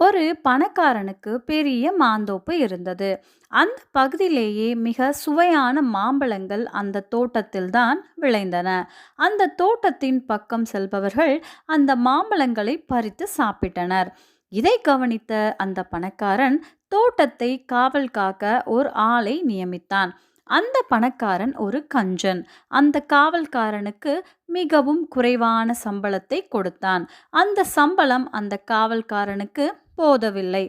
ஒரு பணக்காரனுக்கு பெரிய மாந்தோப்பு இருந்தது. அந்த பகுதியிலேயே மிக சுவையான மாம்பழங்கள் அந்த தோட்டத்தில்தான் விளைந்தன. அந்த தோட்டத்தின் பக்கம் செல்பவர்கள் அந்த மாம்பழங்களை பறித்து சாப்பிட்டனர். இதை கவனித்த அந்த பணக்காரன் தோட்டத்தை காவல் காக்க ஒரு ஆளை நியமித்தான். அந்த பணக்காரன் ஒரு கஞ்சன். அந்த காவல்காரனுக்கு மிகவும் குறைவான சம்பளத்தை கொடுத்தான். அந்த சம்பளம் அந்த காவல்காரனுக்கு போதவில்லை.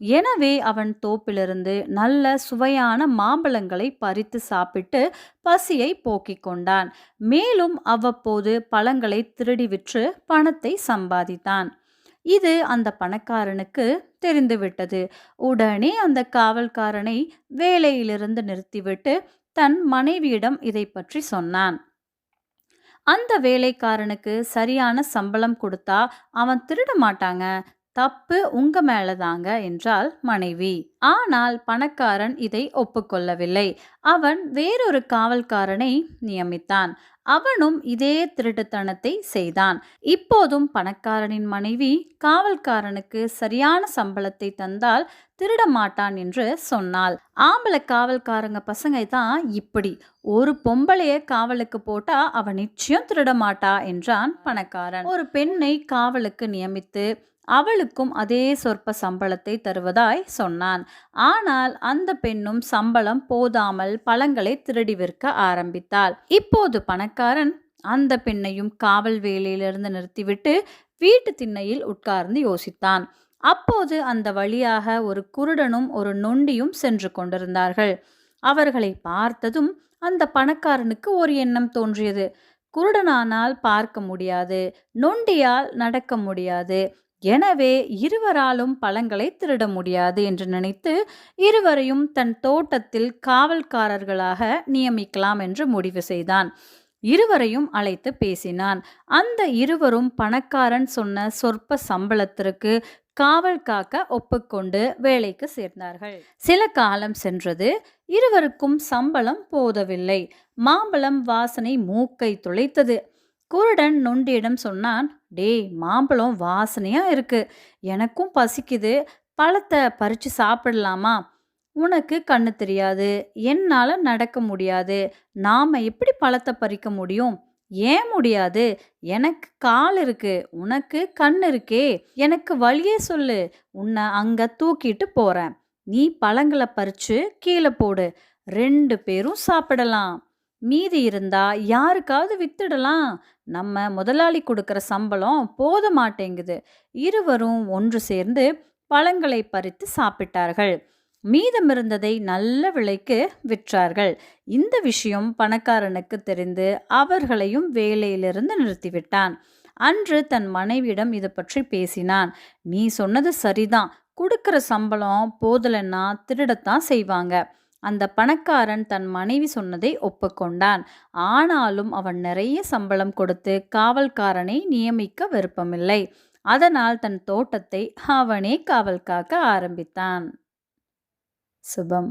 எனவே அவன் தோப்பிலிருந்து நல்ல சுவையான மாம்பழங்களை பறித்து சாப்பிட்டு பசியை போக்கிக் கொண்டான். மேலும் அவ்வப்போது பழங்களை திருடி விற்று பணத்தை சம்பாதித்தான். இது அந்த பணக்காரனுக்கு தெரிந்துவிட்டது. உடனே அந்த காவல்காரனை வேலையிலிருந்து நிறுத்திவிட்டு தன் மனைவியிடம் இதை பற்றி சொன்னான். அந்த வேலைக்காரனுக்கு சரியான சம்பளம் கொடுத்தா அவன் திருட மாட்டாங்க. தப்பு உங்க மேலதாங்க என்றால் மனைவி. ஆனால் பணக்காரன் இதை ஒப்புக்கொள்ளவில்லை. அவன் வேறொரு காவல்காரனை நியமித்தான். அவனும் இதே திருட்டுத்தனத்தை செய்தான். இப்போதும் பணக்காரனின் மனைவி காவல்காரனுக்கு சரியான சம்பளத்தை தந்தால் திருட மாட்டான் என்று சொன்னாள். ஆம்பளை காவல்காரங்க பசங்க தான் இப்படி. ஒரு பொம்பளைய காவலுக்கு போட்டா அவன் நிச்சயம் திருட மாட்டா என்றான் பணக்காரன். ஒரு பெண்ணை காவலுக்கு நியமித்து அவளுக்கும் அதே சொற்ப சம்பளத்தை தருவதாய் சொன்னான். ஆனால் அந்த பெண்ணும் சம்பளம் போதாமல் பழங்களை திருடி விற்க ஆரம்பித்தாள். இப்போது பணக்காரன் அந்த பெண்ணையும் காவல் வேலையிலிருந்து நிறுத்திவிட்டு வீட்டு திண்ணையில் உட்கார்ந்து யோசித்தான். அப்போது அந்த வழியாக ஒரு குருடனும் ஒரு நொண்டியும் சென்று கொண்டிருந்தார்கள். அவர்களை பார்த்ததும் அந்த பணக்காரனுக்கு ஒரு எண்ணம் தோன்றியது. குருடனானால் பார்க்க முடியாது. நொண்டியால் நடக்க முடியாது. எனவே இருவராலும் பழங்களை திருட முடியாது என்று நினைத்து இருவரையும் தன் தோட்டத்தில் காவல்காரர்களாக நியமிக்கலாம் என்று முடிவு செய்தான். இருவரையும் அழைத்து பேசினான். அந்த இருவரும் பணக்காரன் சொன்ன சொற்ப சம்பளத்திற்கு காவல் காக்க ஒப்புக்கொண்டு வேலைக்கு சேர்ந்தார்கள். சில காலம் சென்றது. இருவருக்கும் சம்பளம் போதவில்லை. மாம்பழம் வாசனை மூக்கை துளைத்தது. குருடன் நொண்டியிடம் சொன்னான் டேய் மாம்பழம் வாசனையா இருக்கு. எனக்கும் பசிக்குது. பழத்தை பறிச்சு சாப்பிடலாமா? உனக்கு கண்ணு தெரியாது. என்னால் நடக்க முடியாது. நாம் எப்படி பழத்தை பறிக்க முடியும்? ஏன் முடியாது? எனக்கு கால் இருக்கு. உனக்கு கண் இருக்கே. எனக்கு வழியே சொல்லு. உன்னை அங்கே தூக்கிட்டு போகிறேன் நீ பழங்களை பறிச்சு கீழே போடு. ரெண்டு பேரும் சாப்பிடலாம். மீதி இருந்தா யாருக்காவது வித்துடலாம். நம்ம முதலாளி கொடுக்குற சம்பளம் போத மாட்டேங்குது. இருவரும் ஒன்று சேர்ந்து பழங்களை பறித்து சாப்பிட்டார்கள். மீதம் இருந்ததை நல்ல விலைக்கு விற்றார்கள். இந்த விஷயம் பணக்காரனுக்கு தெரிந்து அவர்களையும் வேலையிலிருந்து நிறுத்திவிட்டான். அன்று தன் மனைவியிடம் இது பற்றி பேசினான். நீ சொன்னது சரிதான். கொடுக்கிற சம்பளம் போதலைன்னா திருடத்தான் செய்வாங்க. அந்த பணக்காரன் தன் மனைவி சொன்னதை ஒப்புக்கொண்டான். ஆனாலும் அவன் நிறைய சம்பளம் கொடுத்து காவல்காரனை நியமிக்க விருப்பமில்லை. அதனால் தன் தோட்டத்தை அவனே காவல் காக்க ஆரம்பித்தான். சுபம்